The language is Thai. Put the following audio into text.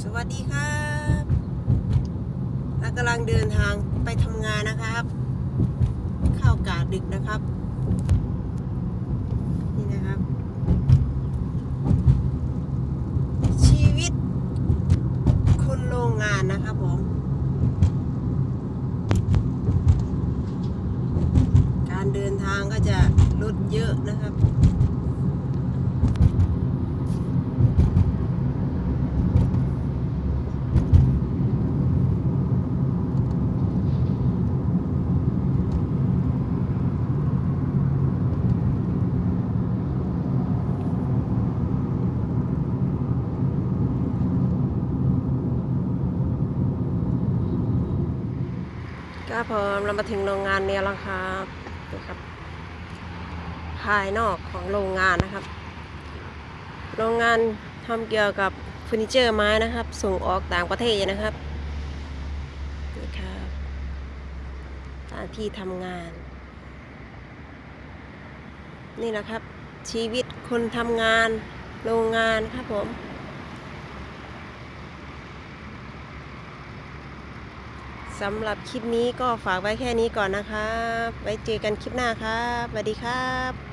สวัสดีครับเรากำลังเดินทางไปทำงานนะครับ เข้ากาดดึกนะครับ นี่นะครับ ชีวิตคนโรงงานนะครับผม การเดินทางก็จะลด ก็พอเรามาถึงโรงงานเนี่ยแล้วครับนี่ครับ ภายนอกของโรงงานนะครับ โรงงานทำเกี่ยวกับเฟอร์นิเจอร์ไม้นะครับ ส่งออกต่างประเทศนะครับนี่ครับสถานที่ทำงาน นี่แหละครับ ชีวิตคนทำงาน โรงงานครับผม สำหรับคลิปนี้ก็ฝากไว้แค่นี้ก่อนนะครับ ไว้เจอกันคลิปหน้าครับสวัสดีครับ